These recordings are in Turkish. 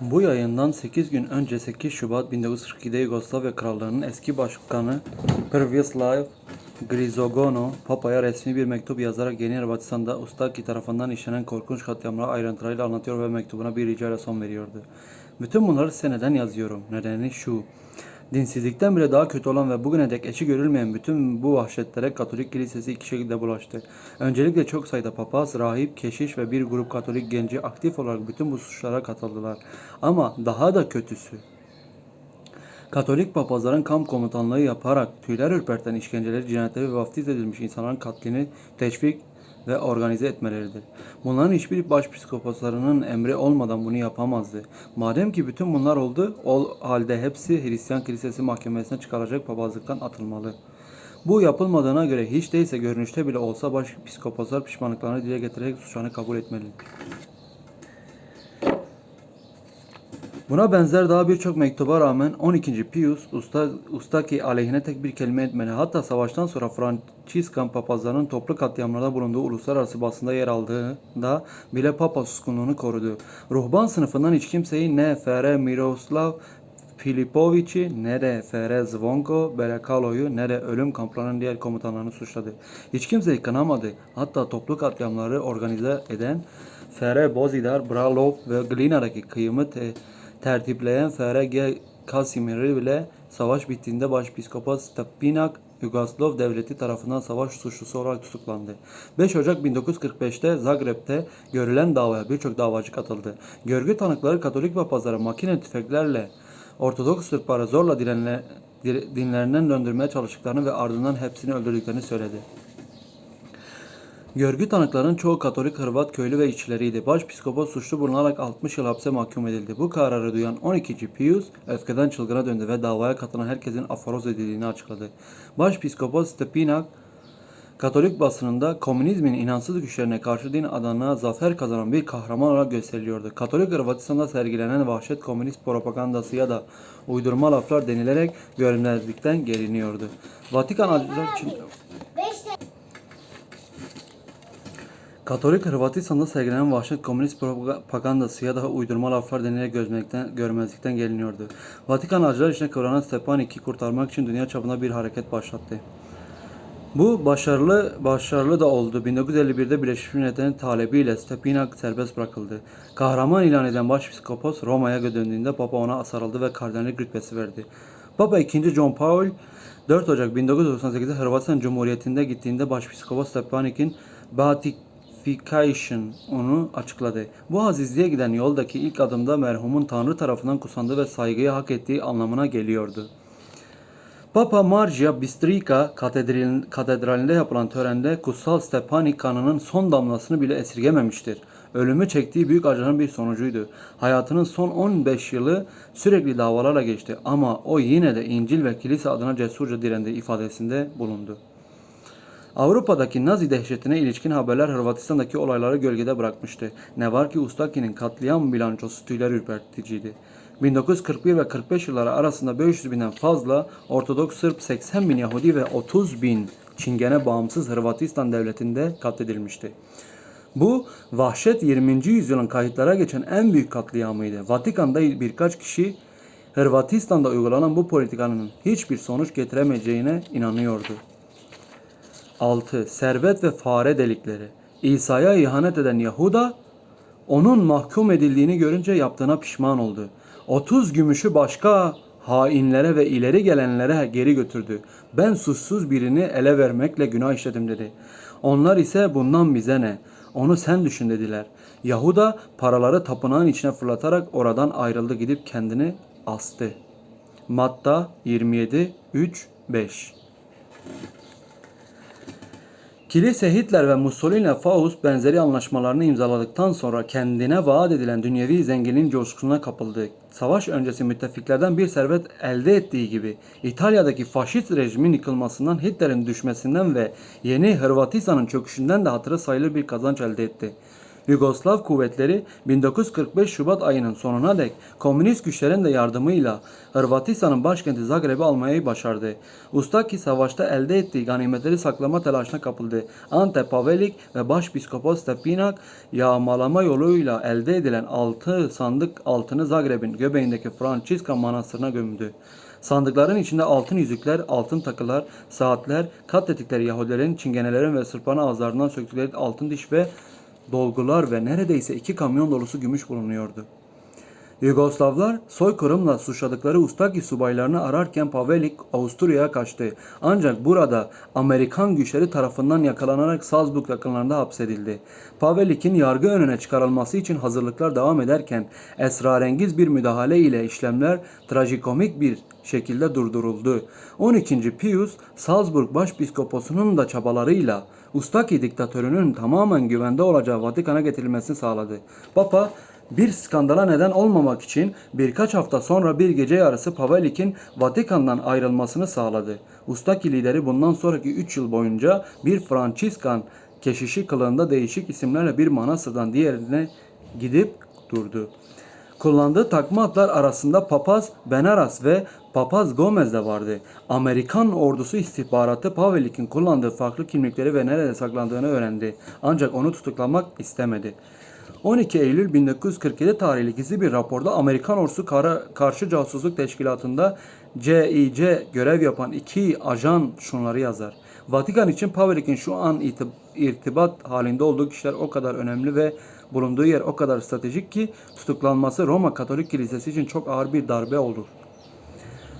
Bu yayından 8 gün önce 8 Şubat 1942'de Yugoslavya Krallığı'nın eski başkanı Prvislav Grizogono, Papa'ya resmi bir mektup yazarak Yeni Hırvatistan'da Ustaki tarafından işlenen korkunç katliamları ayrıntılarıyla anlatıyor ve mektubuna bir ricayla son veriyordu. Bütün bunları size neden yazıyorum? Nedeni şu. Dinsizlikten bile daha kötü olan ve bugüne dek eşi görülmeyen bütün bu vahşetlere Katolik Kilisesi iki şekilde bulaştı. Öncelikle çok sayıda papaz, rahip, keşiş ve bir grup Katolik genci aktif olarak bütün bu suçlara katıldılar. Ama daha da kötüsü, Katolik papazların kamp komutanlığı yaparak tüyler ürperten işkenceleri, cinayetleri ve vaftiz edilmiş insanların katlini teşvik ve organize etmeleridir. Bunların hiçbir başpiskopatlarının emri olmadan bunu yapamazdı. Madem ki bütün bunlar oldu, o halde hepsi Hristiyan Kilisesi mahkemesine çıkaracak papazlıktan atılmalı. Bu yapılmadığına göre hiç değilse görünüşte bile olsa başpiskopatlar pişmanlıklarını dile getirerek suçlarını kabul etmelidir. Buna benzer daha birçok mektuba rağmen 12. Pius Usta, Ustaki aleyhine tek bir kelime etmedi. Hatta savaştan sonra Franciskan papazlarının toplu katliamlarda bulunduğu uluslararası basında yer aldığında bile papa suskunluğunu korudu. Ruhban sınıfından hiç kimseyi ne Fere Miroslav Filipoviç'i ne de Fere Zvonko Berekalo'yu ne de ölüm kamplarının diğer komutanlarını suçladı. Hiç kimseyi kınamadı. Hatta toplu katliamları organize eden Fere Bozidar, Bralov ve Glina'daki kıyımı te- tertipleyen FRG Kasimir'i bile savaş bittiğinde Başpiskopos Stepinak Yugoslav devleti tarafından savaş suçlusu olarak tutuklandı. 5 Ocak 1945'te Zagreb'te görülen davaya birçok davacı katıldı. Görgü tanıkları Katolik papazları makine tüfeklerle Ortodoks Türkleri zorla dinlerinden döndürmeye çalıştıklarını ve ardından hepsini öldürdüklerini söyledi. Görgü tanıklarının çoğu Katolik Hırvat köylü ve işçileriydi. Başpiskopos suçlu bulunarak 60 yıl hapse mahkum edildi. Bu kararı duyan 12. Pius öfkeden çılgına döndü ve davaya katılan herkesin aforoz edildiğini açıkladı. Başpiskopos Stepinak Katolik basınında komünizmin inansız güçlerine karşı din adına zafer kazanan bir kahraman olarak gösteriliyordu. Katolik Hırvatistan'da sergilenen vahşet komünist propagandası ya da uydurma laflar denilerek görünmezlikten geliniyordu. Vatikan acılar için Katolik Hırvatistan'da sergilenen vahşet komünist propagandası ya da uydurma laflar denilerek gözmekten, görmezlikten geliniyordu. Vatikan acılar içine kıvranan Stepanik'i kurtarmak için dünya çapında bir hareket başlattı. Bu başarılı başarılı da oldu. 1951'de Birleşmiş Milletler'in talebiyle Stepanik serbest bırakıldı. Kahraman ilan edilen Başpiskopos Roma'ya döndüğünde Papa ona sarıldı ve kardinallik rütbesi verdi. Papa II. John Paul 4 Ocak 1998'de Hırvatistan Cumhuriyeti'nde gittiğinde Başpiskopos Stepanik'in beatification onu açıkladı. Bu azizliğe giden yoldaki ilk adımda merhumun Tanrı tarafından kusandığı ve saygıyı hak ettiği anlamına geliyordu. Papa Margia Bistrica katedral, katedralinde yapılan törende kutsal Stepanik kanının son damlasını bile esirgememiştir. Ölümü çektiği büyük acının bir sonucuydu. Hayatının son 15 yılı sürekli davalarla geçti ama o yine de İncil ve kilise adına cesurca direndi ifadesinde bulundu. Avrupa'daki Nazi dehşetine ilişkin haberler Hırvatistan'daki olayları gölgede bırakmıştı. Ne var ki Ustaki'nin katliam bilançosu tüyler ürperticiydi. 1941 ve 45 yılları arasında 500 binden fazla Ortodoks Sırp, 80 bin Yahudi ve 30 bin Çingene bağımsız Hırvatistan devletinde katledilmişti. Bu vahşet 20. yüzyılın kayıtlara geçen en büyük katliamıydı. Vatikan'da birkaç kişi Hırvatistan'da uygulanan bu politikanın hiçbir sonuç getiremeyeceğine inanıyordu. 6. Servet ve fare delikleri. İsa'ya ihanet eden Yahuda, onun mahkum edildiğini görünce yaptığına pişman oldu. 30 gümüşü başka hainlere ve ileri gelenlere geri götürdü. Ben suçsuz birini ele vermekle günah işledim dedi. Onlar ise bundan bize ne? Onu sen düşün dediler. Yahuda paraları tapınağın içine fırlatarak oradan ayrıldı gidip kendini astı. Matta 27 3 5 Kilise Hitler ve Mussolini Faust benzeri anlaşmalarını imzaladıktan sonra kendine vaat edilen dünyevi zenginliğin coşkusuna kapıldı. Savaş öncesi müttefiklerden bir servet elde ettiği gibi İtalya'daki faşist rejimin yıkılmasından, Hitler'in düşmesinden ve yeni Hırvatistan'ın çöküşünden de hatırı sayılır bir kazanç elde etti. Yugoslav kuvvetleri 1945 Şubat ayının sonuna dek komünist güçlerin de yardımıyla Hırvatistan'ın başkenti Zagreb'i almayı başardı. Ustaki savaşta elde ettiği ganimetleri saklama telaşına kapıldı. Ante Pavelic ve Başpiskopos Stepinak yağmalama yoluyla elde edilen altı sandık altını Zagreb'in göbeğindeki Francisca Manastırı'na gömdü. Sandıkların içinde altın yüzükler, altın takılar, saatler, katlettikleri Yahudilerin, Çingenelerin ve Sırpların ağızlarından söktükleri altın diş ve dolgular ve neredeyse iki kamyon dolusu gümüş bulunuyordu. Yugoslavlar soykırımla suçladıkları Ustaki subaylarını ararken Pavelic Avusturya'ya kaçtı. Ancak burada Amerikan güçleri tarafından yakalanarak Salzburg yakınlarında hapsedildi. Pavelic'in yargı önüne çıkarılması için hazırlıklar devam ederken esrarengiz bir müdahale ile işlemler trajikomik bir şekilde durduruldu. 12. Pius Salzburg Başpiskoposu'nun da çabalarıyla Ustaki diktatörünün tamamen güvende olacağı Vatikan'a getirilmesini sağladı. Papa bir skandala neden olmamak için birkaç hafta sonra bir gece yarısı Pavelik'in Vatikan'dan ayrılmasını sağladı. Ustaki lideri bundan sonraki 3 yıl boyunca bir Fransiskan keşişi kılığında değişik isimlerle bir manastırdan diğerine gidip durdu. Kullandığı takma adlar arasında Papaz Benaras ve Papaz Gomez de vardı. Amerikan ordusu istihbaratı Pavelik'in kullandığı farklı kimlikleri ve nerede saklandığını öğrendi. Ancak onu tutuklamak istemedi. 12 Eylül 1947 tarihli gizli bir raporda Amerikan ordusu kara, karşı casusluk teşkilatında CIC görev yapan iki ajan şunları yazar. Vatikan için Pavelik'in şu an irtibat halinde olduğu kişiler o kadar önemli ve bulunduğu yer o kadar stratejik ki tutuklanması Roma Katolik Kilisesi için çok ağır bir darbe olur.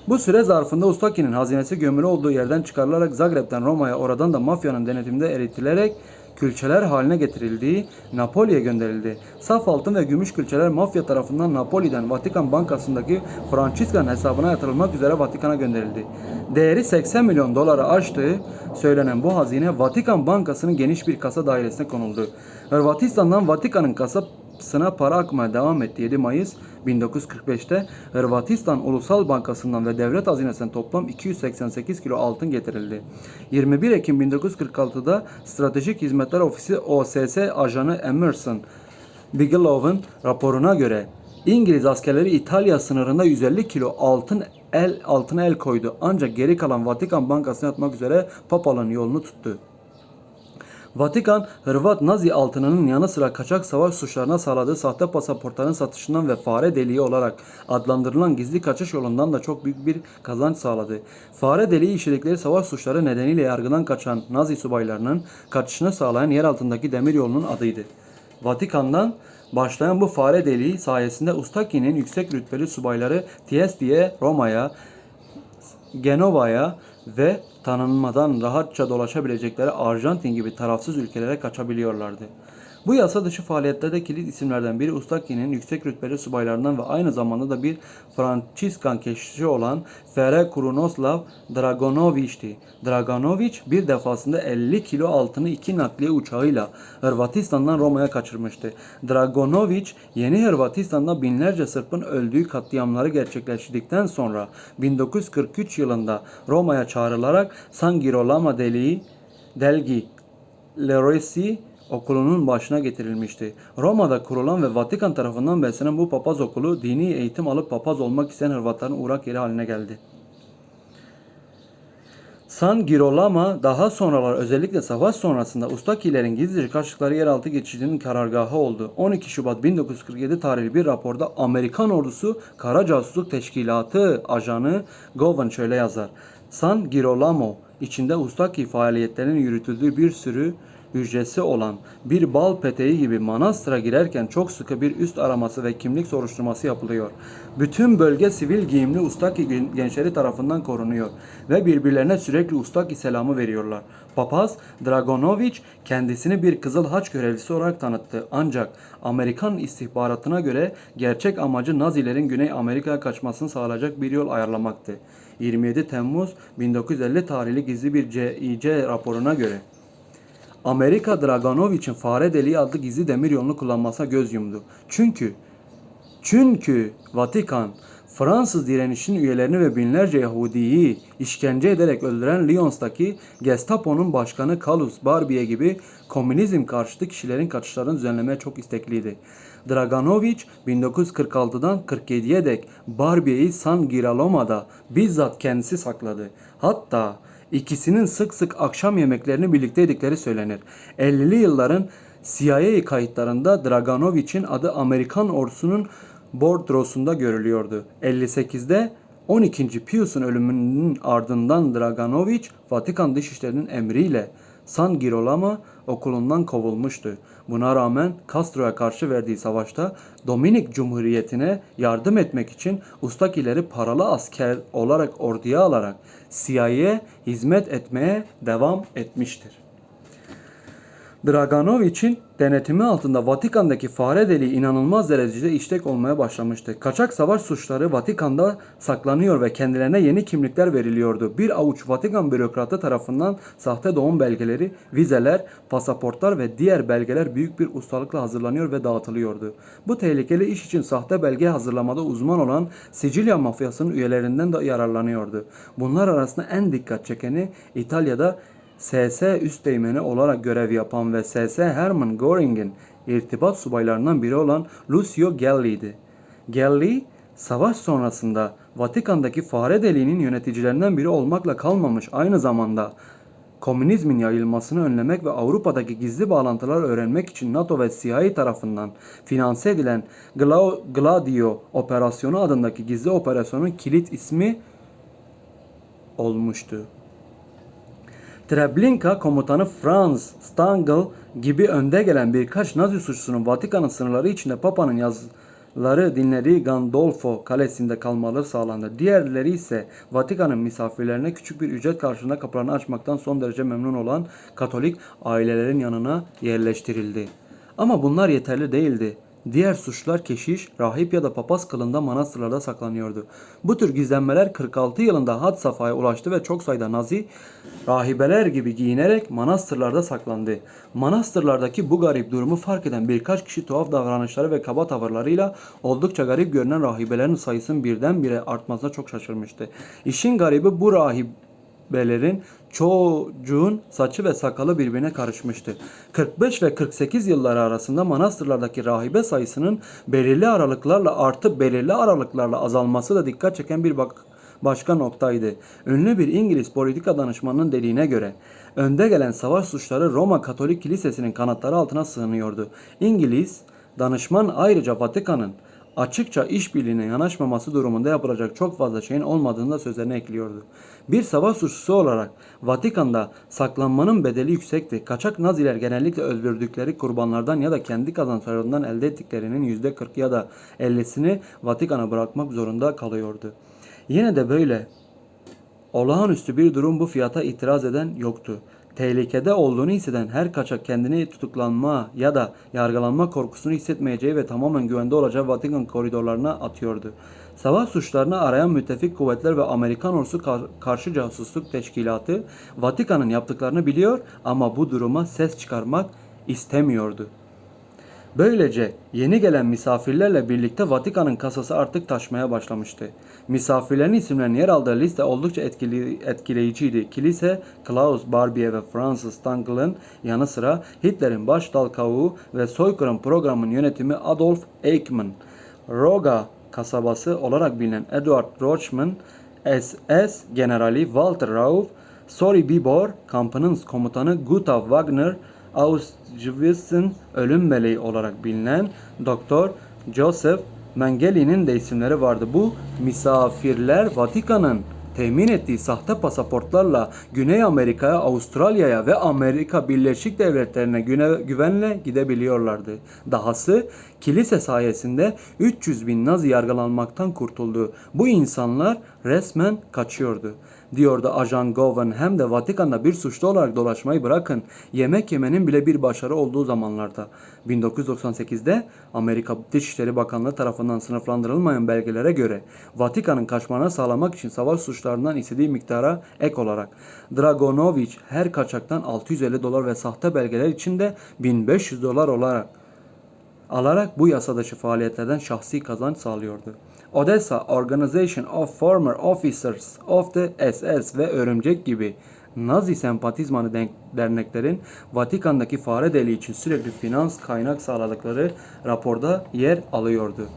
Bu süre zarfında Ustaki'nin hazinesi gömülü olduğu yerden çıkarılarak Zagreb'den Roma'ya oradan da mafyanın denetiminde eritilerek külçeler haline getirildiği Napoli'ye gönderildi. Saf altın ve gümüş külçeler mafya tarafından Napoli'den Vatikan Bankası'ndaki Franciscan hesabına yatırılmak üzere Vatikan'a gönderildi. Değeri 80 milyon doları aştığı söylenen bu hazine Vatikan Bankası'nın geniş bir kasa dairesine konuldu. Hırvatistan'dan Vatikan'ın kasasına para akmaya devam etti. 7 Mayıs 1945'te Hırvatistan Ulusal Bankası'ndan ve devlet hazinesinden toplam 288 kilo altın getirildi. 21 Ekim 1946'da Stratejik Hizmetler Ofisi OSS ajanı Emerson Bigelow'un raporuna göre İngiliz askerleri İtalya sınırında 150 kilo altın el altına el koydu. Ancak geri kalan Vatikan Bankası'na yatmak üzere papalığın yolunu tuttu. Vatikan, Hırvat Nazi altınının yanı sıra kaçak savaş suçlarına sağladığı sahte pasaportların satışından ve fare deliği olarak adlandırılan gizli kaçış yolundan da çok büyük bir kazanç sağladı. Fare deliği işledikleri savaş suçları nedeniyle yargıdan kaçan Nazi subaylarının kaçışını sağlayan yer altındaki demir yolunun adıydı. Vatikan'dan başlayan bu fare deliği sayesinde Ustaki'nin yüksek rütbeli subayları Tiesti'ye, Roma'ya, Genova'ya ve tanınmadan rahatça dolaşabilecekleri Arjantin gibi tarafsız ülkelere kaçabiliyorlardı. Bu yasa dışı faaliyetlerde kilit isimlerden biri Ustaki'nin yüksek rütbeli subaylarından ve aynı zamanda da bir Fransiskan keşişi olan Fere Kurunoslav Dragonoviç'ti. Dragonoviç bir defasında 50 kilo altını iki nakliye uçağıyla Hırvatistan'dan Roma'ya kaçırmıştı. Dragonoviç yeni Hırvatistan'da binlerce Sırp'ın öldüğü katliamları gerçekleştirdikten sonra 1943 yılında Roma'ya çağrılarak San Girolamo deliği Delgi Leresi okulunun başına getirilmişti. Roma'da kurulan ve Vatikan tarafından beslenen bu papaz okulu dini eğitim alıp papaz olmak isteyen Hırvatların uğrak yeri haline geldi. San Girolamo daha sonralar özellikle savaş sonrasında Ustakilerin gizlice kaçtıkları yeraltı geçidinin karargahı oldu. 12 Şubat 1947 tarihli bir raporda Amerikan ordusu Kara Casusluk Teşkilatı ajanı Govan şöyle yazar. San Girolamo içinde Ustaki faaliyetlerinin yürütüldüğü bir sürü hücresi olan bir bal peteği gibi manastıra girerken çok sıkı bir üst araması ve kimlik soruşturması yapılıyor. Bütün bölge sivil giyimli Ustaki gen- gençleri tarafından korunuyor ve birbirlerine sürekli Ustaki selamı veriyorlar. Papaz Dragonoviç kendisini bir Kızıl Haç görevlisi olarak tanıttı. Ancak Amerikan istihbaratına göre gerçek amacı Nazilerin Güney Amerika'ya kaçmasını sağlayacak bir yol ayarlamaktı. 27 Temmuz 1950 tarihli gizli bir CIC raporuna göre Amerika Dragonoviç'in fare deliği adlı gizli demir yolunu kullanmasına göz yumdu. Çünkü çünkü Vatikan Fransız direnişin üyelerini ve binlerce Yahudiyi işkence ederek öldüren Lyons'taki Gestapo'nun başkanı Kalus Barbier gibi komünizm karşıtı kişilerin kaçışlarını düzenlemeye çok istekliydi. Draganovic 1946'dan 47'ye dek Barbier'i San Girolomo'da bizzat kendisi sakladı. Hatta ikisinin sık sık akşam yemeklerini birlikte yedikleri söylenir. 50'li yılların CIA kayıtlarında Draganovic'in adı Amerikan ordusunun bordrosunda görülüyordu. 58'de 12. Pius'un ölümünün ardından Draganovic Vatikan Dışişleri'nin emriyle San Girolamo okulundan kovulmuştu. Buna rağmen Castro'ya karşı verdiği savaşta Dominik Cumhuriyeti'ne yardım etmek için Ustakileri paralı asker olarak orduya alarak CIA'ye hizmet etmeye devam etmiştir. Draganovic'in denetimi altında Vatikan'daki fare deliği inanılmaz derecede işlek olmaya başlamıştı. Kaçak savaş suçları Vatikan'da saklanıyor ve kendilerine yeni kimlikler veriliyordu. Bir avuç Vatikan bürokratı tarafından sahte doğum belgeleri, vizeler, pasaportlar ve diğer belgeler büyük bir ustalıkla hazırlanıyor ve dağıtılıyordu. Bu tehlikeli iş için sahte belge hazırlamada uzman olan Sicilya mafyasının üyelerinden de yararlanıyordu. Bunlar arasında en dikkat çekeni İtalya'da SS üsteğmeni olarak görev yapan ve SS Hermann Göring'in irtibat subaylarından biri olan Lucio Gelli'ydi. Gelli, savaş sonrasında Vatikan'daki fare deliğinin yöneticilerinden biri olmakla kalmamış aynı zamanda komünizmin yayılmasını önlemek ve Avrupa'daki gizli bağlantılar öğrenmek için NATO ve CIA tarafından finanse edilen Gla- Gladio operasyonu adındaki gizli operasyonun kilit ismi olmuştu. Treblinka komutanı Franz Stangl gibi önde gelen birkaç Nazi suçlusunun Vatikan'ın sınırları içinde Papa'nın yazıları dinlediği Gandolfo kalesinde kalmaları sağlandı. Diğerleri ise Vatikan'ın misafirlerine küçük bir ücret karşılığında kapılarını açmaktan son derece memnun olan Katolik ailelerin yanına yerleştirildi. Ama bunlar yeterli değildi. Diğer suçlular keşiş, rahip ya da papaz kılında manastırlarda saklanıyordu. Bu tür gizlenmeler 46 yılında had safhaya ulaştı ve çok sayıda Nazi rahibeler gibi giyinerek manastırlarda saklandı. Manastırlardaki bu garip durumu fark eden birkaç kişi tuhaf davranışları ve kaba tavırlarıyla oldukça garip görünen rahibelerin sayısının birdenbire artmasına çok şaşırmıştı. İşin garibi bu rahibelerin çocuğun saçı ve sakalı birbirine karışmıştı. 45 ve 48 yılları arasında manastırlardaki rahibe sayısının belirli aralıklarla artıp belirli aralıklarla azalması da dikkat çeken bir bak başka noktaydı. Ünlü bir İngiliz politika danışmanının dediğine göre önde gelen savaş suçları Roma Katolik Kilisesi'nin kanatları altına sığınıyordu. İngiliz danışman ayrıca Vatikan'ın açıkça işbirliğine yanaşmaması durumunda yapılacak çok fazla şeyin olmadığını da sözlerine ekliyordu. Bir savaş suçlusu olarak Vatikan'da saklanmanın bedeli yüksekti. Kaçak Naziler genellikle öldürdükleri kurbanlardan ya da kendi kazançlarından elde ettiklerinin %40 ya da 50'sini Vatikan'a bırakmak zorunda kalıyordu. Yine de böyle olağanüstü bir durum bu fiyata itiraz eden yoktu. Tehlikede olduğunu hisseden her kaçak kendini tutuklanma ya da yargılanma korkusunu hissetmeyeceği ve tamamen güvende olacağı Vatikan koridorlarına atıyordu. Savaş suçlarını arayan müttefik kuvvetler ve Amerikan ordusu kar- karşı casusluk teşkilatı Vatikan'ın yaptıklarını biliyor ama bu duruma ses çıkarmak istemiyordu. Böylece yeni gelen misafirlerle birlikte Vatikan'ın kasası artık taşmaya başlamıştı. Misafirlerin isimlerinin yer aldığı liste oldukça etkili, etkileyiciydi. Kilise, Klaus Barbier ve Francis Stankel'ın yanı sıra Hitler'in baş dal kavuğu ve soykırım programının yönetimi Adolf Eichmann, Roga kasabası olarak bilinen Edward Rochman, SS Generali Walter Rauf, Sobibor kampının komutanı Gustav Wagner, Auschwitz'in ölüm meleği olarak bilinen Doktor Joseph Mengele'nin de isimleri vardı. Bu misafirler Vatikan'ın temin ettiği sahte pasaportlarla Güney Amerika'ya, Avustralya'ya ve Amerika Birleşik Devletleri'ne güvenle gidebiliyorlardı. Dahası kilise sayesinde 300 bin Nazi yargılanmaktan kurtuldu. Bu insanlar resmen kaçıyordu diyordu ajan Govan hem de Vatikan'da bir suçlu olarak dolaşmayı bırakın yemek yemenin bile bir başarı olduğu zamanlarda. 1998'de Amerika Dışişleri Bakanlığı tarafından sınıflandırılmayan belgelere göre Vatikan'ın kaçmana sağlamak için savaş suçlarından istediği miktara ek olarak Dragonovic her kaçaktan 650 dolar ve sahte belgeler için de 1500 dolar olarak alarak bu yasa dışı faaliyetlerden şahsi kazanç sağlıyordu. Odessa Organization of Former Officers of the SS ve Örümcek gibi Nazi sempatizmanı derneklerin Vatikan'daki fare deliği için sürekli finans kaynak sağladıkları raporda yer alıyordu.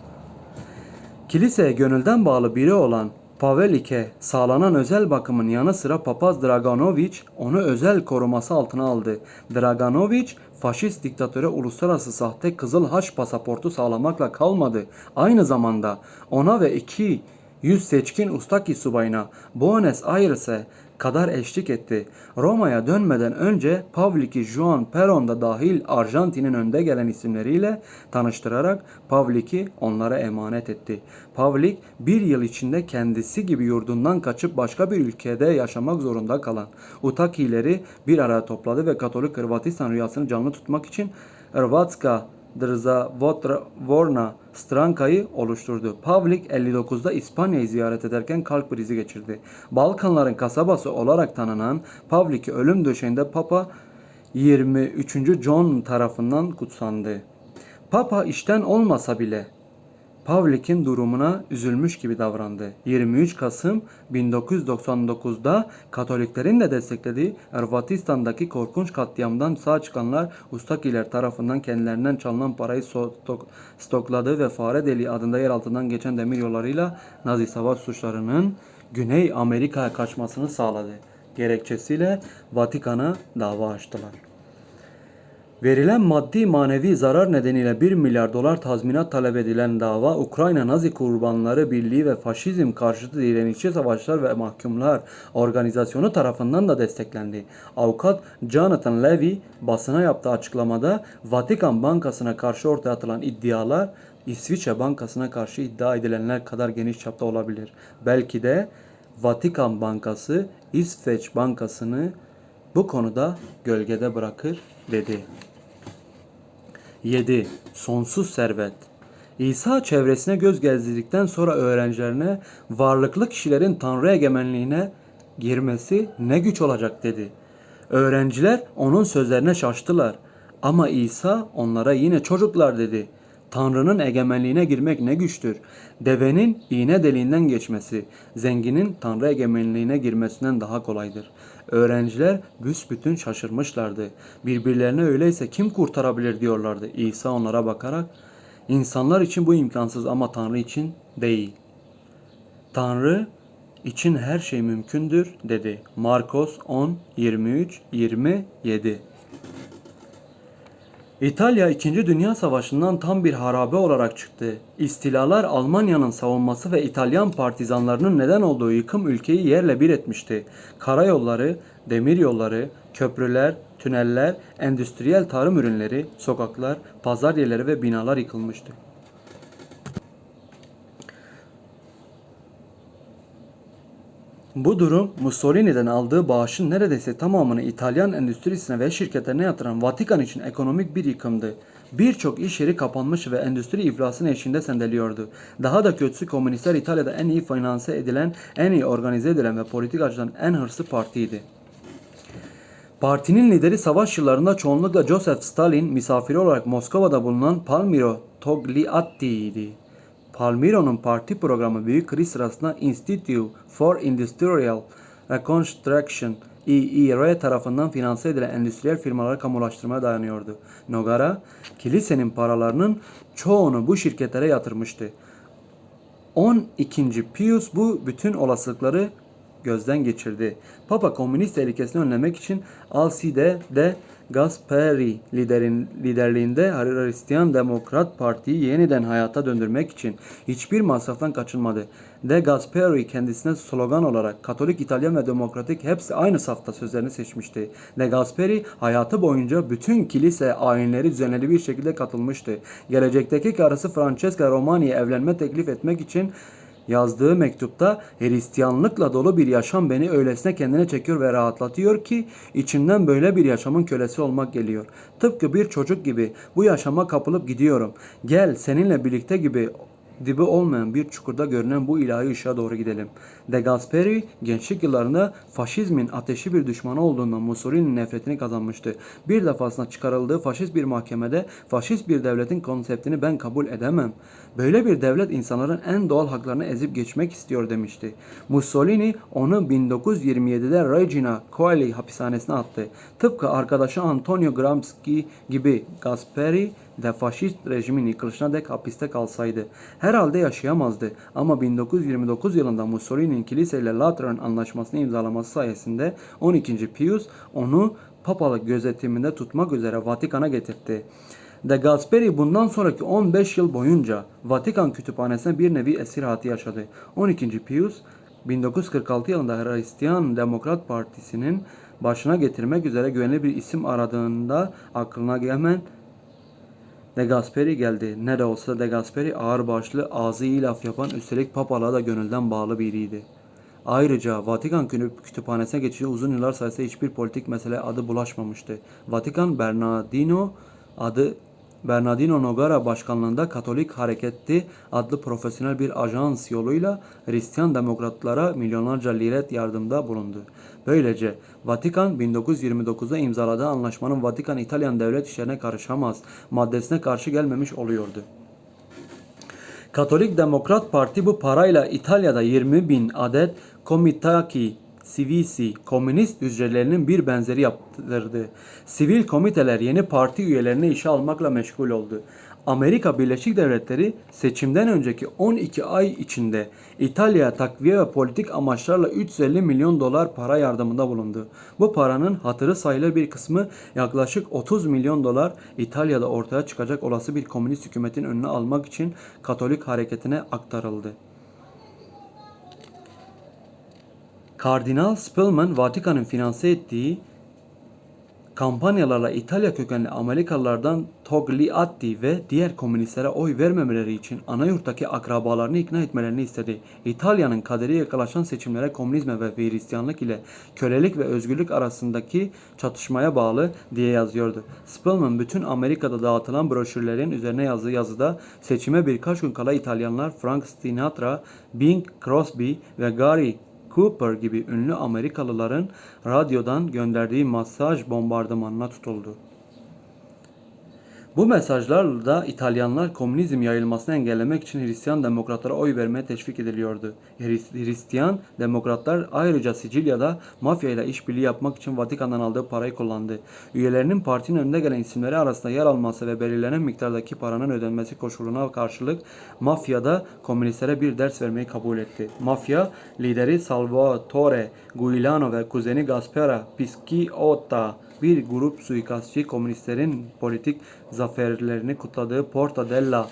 Kiliseye gönülden bağlı biri olan Pavelik'e sağlanan özel bakımın yanı sıra papaz Draganovic onu özel koruması altına aldı. Draganovic faşist diktatöre uluslararası sahte Kızıl Haç pasaportu sağlamakla kalmadı. Aynı zamanda ona ve iki yüz seçkin Ustaki subayına Buenos Aires'e kadar eşlik etti. Roma'ya dönmeden önce Pavlik'i Juan Perón da dahil Arjantin'in önde gelen isimleriyle tanıştırarak Pavlik'i onlara emanet etti. Pavlik bir yıl içinde kendisi gibi yurdundan kaçıp başka bir ülkede yaşamak zorunda kalan Utakileri bir araya topladı ve Katolik Hırvatistan rüyasını canlı tutmak için Hrvatska Državotvorna Stranka'yı oluşturdu. Pavlik 59'da İspanya'yı ziyaret ederken kalp krizi geçirdi. Balkanların kasabası olarak tanınan Pavlik'i ölüm döşeğinde Papa 23. John tarafından kutsandı. Papa işten olmasa bile Pavlik'in durumuna üzülmüş gibi davrandı. 23 Kasım 1999'da Katoliklerin de desteklediği Hırvatistan'daki korkunç katliamdan sağ çıkanlar Ustakiler tarafından kendilerinden çalınan parayı stok- stokladı ve fare deliği adında yer altından geçen demir yollarıyla Nazi savaş suçlarının Güney Amerika'ya kaçmasını sağladı. Gerekçesiyle Vatikan'a dava açtılar. Verilen maddi manevi zarar nedeniyle 1 milyar dolar tazminat talep edilen dava Ukrayna Nazi Kurbanları Birliği ve Faşizm Karşıtı Direnişçi Savaşlar ve Mahkumlar Organizasyonu tarafından da desteklendi. Avukat Jonathan Levy basına yaptığı açıklamada Vatikan Bankası'na karşı ortaya atılan iddialar İsviçre Bankası'na karşı iddia edilenler kadar geniş çapta olabilir. Belki de Vatikan Bankası İsveç Bankası'nı bu konuda gölgede bırakır dedi. 7. Sonsuz servet. İsa çevresine göz gezdirdikten sonra öğrencilerine varlıklı kişilerin Tanrı egemenliğine girmesi ne güç olacak dedi. Öğrenciler onun sözlerine şaştılar. Ama İsa onlara yine çocuklar dedi. Tanrı'nın egemenliğine girmek ne güçtür. Devenin iğne deliğinden geçmesi, zenginin Tanrı egemenliğine girmesinden daha kolaydır. Öğrenciler büsbütün şaşırmışlardı. Birbirlerine öyleyse kim kurtarabilir diyorlardı. İsa onlara bakarak, insanlar için bu imkansız ama Tanrı için değil. Tanrı için her şey mümkündür dedi. Markos 10, 23, 27 İtalya 2. Dünya Savaşı'ndan tam bir harabe olarak çıktı. İstilalar Almanya'nın savunması ve İtalyan partizanlarının neden olduğu yıkım ülkeyi yerle bir etmişti. Karayolları, demiryolları, köprüler, tüneller, endüstriyel tarım ürünleri, sokaklar, pazar yerleri ve binalar yıkılmıştı. Bu durum Mussolini'den aldığı bağışın neredeyse tamamını İtalyan endüstrisine ve şirketlerine yatıran Vatikan için ekonomik bir yıkımdı. Birçok iş yeri kapanmış ve endüstri iflasının eşiğinde sendeliyordu. Daha da kötüsü komünistler İtalya'da en iyi finanse edilen, en iyi organize edilen ve politik açıdan en hırslı partiydi. Partinin lideri savaş yıllarında çoğunlukla Joseph Stalin misafiri olarak Moskova'da bulunan Palmiro Togliatti'ydi. Palmiro'nun parti programı büyük kriz sırasında Institute for Industrial Reconstruction IIR tarafından finanse edilen endüstriyel firmaları kamulaştırmaya dayanıyordu. Nogara, kilisenin paralarının çoğunu bu şirketlere yatırmıştı. 12. Pius bu bütün olasılıkları gözden geçirdi. Papa komünist tehlikesini önlemek için Alcide de Gasperi liderin, liderliğinde Hristiyan Demokrat Parti'yi yeniden hayata döndürmek için hiçbir masraftan kaçınmadı. De Gasperi kendisine slogan olarak Katolik, İtalyan ve Demokratik hepsi aynı safta sözlerini seçmişti. De Gasperi hayatı boyunca bütün kilise ayinleri düzenli bir şekilde katılmıştı. Gelecekteki karısı Francesca Romani'ye evlenme teklif etmek için Yazdığı mektupta Hristiyanlıkla dolu bir yaşam beni öylesine kendine çekiyor ve rahatlatıyor ki içimden böyle bir yaşamın kölesi olmak geliyor. Tıpkı bir çocuk gibi bu yaşama kapılıp gidiyorum. Gel seninle birlikte gibi dibi olmayan bir çukurda görünen bu ilahi ışığa doğru gidelim. De Gasperi gençlik yıllarında faşizmin ateşli bir düşmanı olduğundan Mussolini'nin nefretini kazanmıştı. Bir defasında çıkarıldığı faşist bir mahkemede faşist bir devletin konseptini ben kabul edemem. Böyle bir devlet insanların en doğal haklarını ezip geçmek istiyor demişti. Mussolini onu 1927'de Regina Coeli hapishanesine attı. Tıpkı arkadaşı Antonio Gramsci gibi Gasperi de faşist rejimin yıkılışına dek hapiste kalsaydı herhalde yaşayamazdı. Ama 1929 yılında Mussolini'nin kiliseyle Lateran anlaşmasını imzalaması sayesinde 12. Pius onu papalık gözetiminde tutmak üzere Vatikan'a getirdi. De Gasperi bundan sonraki 15 yıl boyunca Vatikan kütüphanesinde bir nevi esir hayatı yaşadı. 12. Pius 1946 yılında Hristiyan Demokrat Partisi'nin başına getirmek üzere güvenli bir isim aradığında aklına hemen De Gasperi geldi. Ne de olsa De Gasperi ağırbaşlı, ağzı iyi laf yapan, üstelik papalığa da gönülden bağlı biriydi. Ayrıca Vatikan Kü- kütüphanesine geçici uzun yıllar sayesinde hiçbir politik mesele adı bulaşmamıştı. Vatikan Bernardino adı Bernardino Nogara başkanlığında Katolik Hareketi adlı profesyonel bir ajans yoluyla Hristiyan demokratlara milyonlarca liret yardımda bulundu. Böylece Vatikan 1929'da imzaladığı anlaşmanın Vatikan İtalyan devlet işlerine karışamaz maddesine karşı gelmemiş oluyordu. Katolik Demokrat Parti bu parayla İtalya'da 20 bin adet Komitaki Civici komünist hücrelerinin bir benzeri yaptırdı. Sivil komiteler yeni parti üyelerini işe almakla meşgul oldu. Amerika Birleşik Devletleri seçimden önceki 12 ay içinde İtalya'ya takviye ve politik amaçlarla 350 milyon dolar para yardımında bulundu. Bu paranın hatırı sayılır bir kısmı yaklaşık 30 milyon dolar İtalya'da ortaya çıkacak olası bir komünist hükümetin önüne almak için Katolik hareketine aktarıldı. Kardinal Spellman, Vatikan'ın finanse ettiği kampanyalarla İtalya kökenli Amerikalılardan Togliatti ve diğer komünistlere oy vermemeleri için anayurttaki akrabalarını ikna etmelerini istedi. İtalya'nın kaderi yakalaşan seçimlere komünizme ve Hristiyanlık ile kölelik ve özgürlük arasındaki çatışmaya bağlı diye yazıyordu. Spellman bütün Amerika'da dağıtılan broşürlerin üzerine yazdığı yazıda seçime birkaç gün kala İtalyanlar Frank Sinatra, Bing Crosby ve Gary Cooper gibi ünlü Amerikalıların radyodan gönderdiği masaj bombardımanına tutuldu. Bu mesajlarla İtalyanlar komünizm yayılmasını engellemek için Hristiyan demokratlara oy vermeye teşvik ediliyordu. Hris- Hristiyan demokratlar ayrıca Sicilya'da mafya ile işbirliği yapmak için Vatikan'dan aldığı parayı kullandı. Üyelerinin partinin önde gelen isimleri arasında yer alması ve belirlenen miktardaki paranın ödenmesi koşuluna karşılık mafyada komünistlere bir ders vermeyi kabul etti. Mafya lideri Salvatore Giuliano ve kuzeni Gaspera Pisciotta bir grup suikastçı komünistlerin politik zaferlerini kutladığı Porta della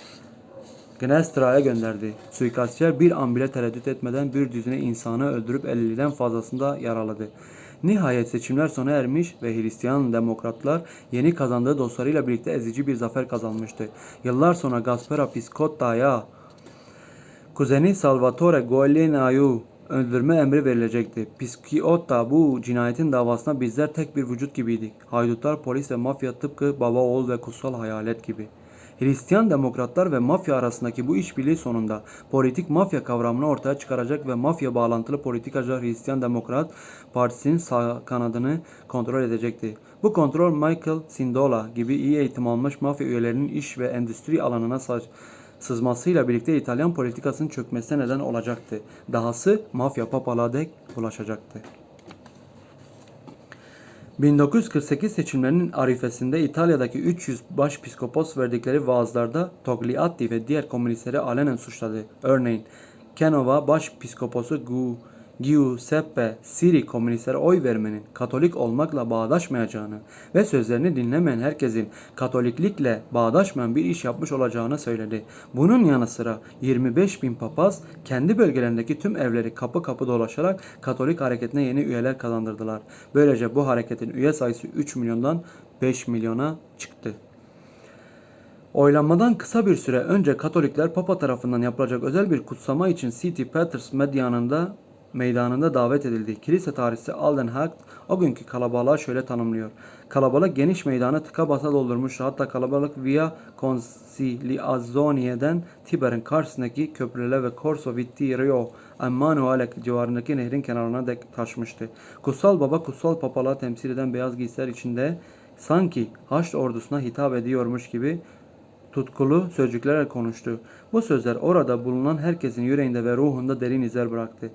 Gnestra'ya gönderdi. Suikastçılar bir an bile tereddüt etmeden bir düzine insanı öldürüp 50'den fazlasında yaraladı. Nihayet seçimler sona ermiş ve Hristiyan demokratlar yeni kazandığı dostlarıyla birlikte ezici bir zafer kazanmıştı. Yıllar sonra Gaspera Piscotta'ya Kuzeni Salvatore Golena'yı öldürme emri verilecekti. Pisciotta bu cinayetin davasına bizler tek bir vücut gibiydik. Haydutlar, polis ve mafya tıpkı baba, oğul ve kutsal hayalet gibi. Hristiyan demokratlar ve mafya arasındaki bu işbirliği sonunda politik mafya kavramını ortaya çıkaracak ve mafya bağlantılı politikacılar Hristiyan Demokrat Partisi'nin sağ kanadını kontrol edecekti. Bu kontrol Michael Sindola gibi iyi eğitim almış mafya üyelerinin iş ve endüstri alanına saç sızmasıyla birlikte İtalyan politikasının çökmesine neden olacaktı. Dahası mafya papalığa dek ulaşacaktı. 1948 seçimlerinin arifesinde İtalya'daki 300 başpiskopos verdikleri vaazlarda Togliatti ve diğer komünistleri alenen suçladı. Örneğin Genova başpiskoposu Gu- Giuseppe Siri komünistlere oy vermenin Katolik olmakla bağdaşmayacağını ve sözlerini dinlemeyen herkesin Katoliklikle bağdaşmayan bir iş yapmış olacağını söyledi. Bunun yanı sıra 25 bin papaz kendi bölgelerindeki tüm evleri kapı kapı dolaşarak Katolik hareketine yeni üyeler kazandırdılar. Böylece bu hareketin üye sayısı 3 milyondan 5 milyona çıktı. Oylanmadan kısa bir süre önce Katolikler Papa tarafından yapılacak özel bir kutsama için St. Peter's Medyanı'nda meydanında davet edildi. Kilise tarihçisi Alden Hagt o günkü kalabalığa şöyle tanımlıyor. Kalabalık geniş meydanı tıka basa doldurmuştu. Hatta kalabalık Via Conciliazione'den Tiber'in karşısındaki köprülere ve Corso Vittorio Emanuele civarındaki nehrin kenarına dek taşmıştı. Kutsal Baba kutsal papalığa temsil eden beyaz giysiler içinde sanki Haçlı ordusuna hitap ediyormuş gibi tutkulu sözcüklerle konuştu. Bu sözler orada bulunan herkesin yüreğinde ve ruhunda derin izler bıraktı.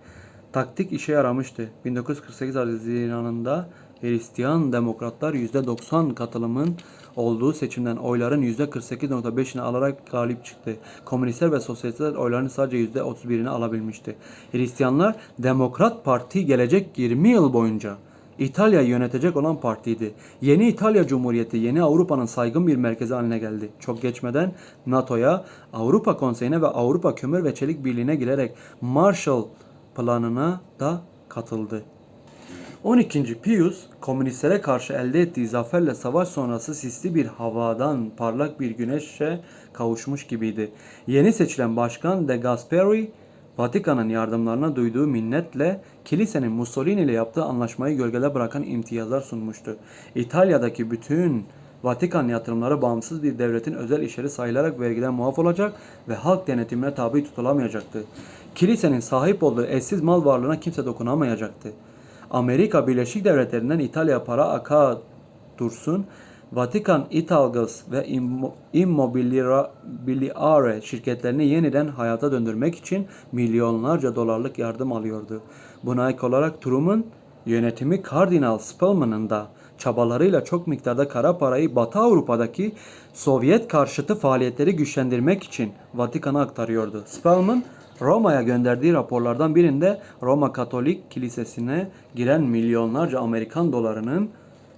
Taktik işe yaramıştı. 1948 Haziran'ında Hristiyan Demokratlar %90 katılımın olduğu seçimden oyların %48.5'ini alarak galip çıktı. Komünistler ve sosyalistler oyların sadece %31'ini alabilmişti. Hristiyanlar Demokrat Parti gelecek 20 yıl boyunca İtalya'yı yönetecek olan partiydi. Yeni İtalya Cumhuriyeti yeni Avrupa'nın saygın bir merkezi haline geldi. Çok geçmeden NATO'ya, Avrupa Konseyi'ne ve Avrupa Kömür ve Çelik Birliği'ne girerek Marshall Planı'na da katıldı. 12. Pius, komünistlere karşı elde ettiği zaferle savaş sonrası sisli bir havadan parlak bir güneşe kavuşmuş gibiydi. Yeni seçilen başkan De Gasperi, Vatikan'ın yardımlarına duyduğu minnetle kilisenin Mussolini ile yaptığı anlaşmayı gölgede bırakan imtiyazlar sunmuştu. İtalya'daki bütün Vatikan yatırımları bağımsız bir devletin özel işleri sayılarak vergiden muaf olacak ve halk denetimine tabi tutulamayacaktı. Kilisenin sahip olduğu eşsiz mal varlığına kimse dokunamayacaktı. Amerika Birleşik Devletleri'nden İtalya para aka dursun, Vatikan Italgas ve Immo- Immobiliare şirketlerini yeniden hayata döndürmek için milyonlarca dolarlık yardım alıyordu. Buna ek olarak Truman, yönetimi Kardinal Spellman'ın da çabalarıyla çok miktarda kara parayı Batı Avrupa'daki Sovyet karşıtı faaliyetleri güçlendirmek için Vatikan'a aktarıyordu. Spellman, Roma'ya gönderdiği raporlardan birinde Roma Katolik Kilisesi'ne giren milyonlarca Amerikan dolarının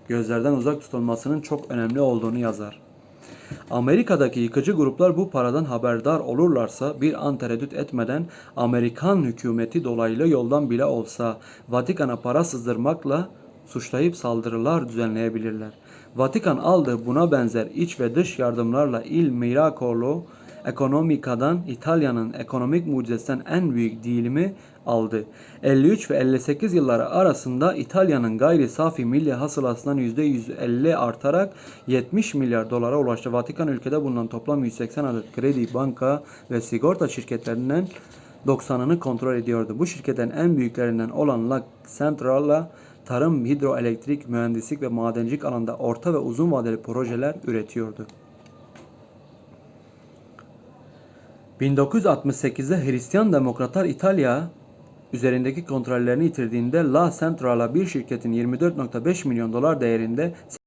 gözlerden uzak tutulmasının çok önemli olduğunu yazar. Amerika'daki yıkıcı gruplar bu paradan haberdar olurlarsa bir an tereddüt etmeden Amerikan hükümeti dolaylı yoldan bile olsa Vatikan'a para sızdırmakla suçlayıp saldırılar düzenleyebilirler. Vatikan aldığı buna benzer iç ve dış yardımlarla Il Miracolo Ekonomika'dan İtalya'nın ekonomik mucizesinden en büyük dilimi aldı. 53 ve 58 yılları arasında İtalya'nın gayri safi milli hasılasından %150 artarak 70 milyar dolara ulaştı. Vatikan ülkede bulunan toplam 180 adet kredi, banka ve sigorta şirketlerinden 90'ını kontrol ediyordu. Bu şirketlerin en büyüklerinden olan La Central'a tarım, hidroelektrik, mühendislik ve madencilik alanında orta ve uzun vadeli projeler üretiyordu. 1968'de Hristiyan Demokratlar İtalya üzerindeki kontrollerini yitirdiğinde La Central'a bir şirketin 24.5 milyon dolar değerinde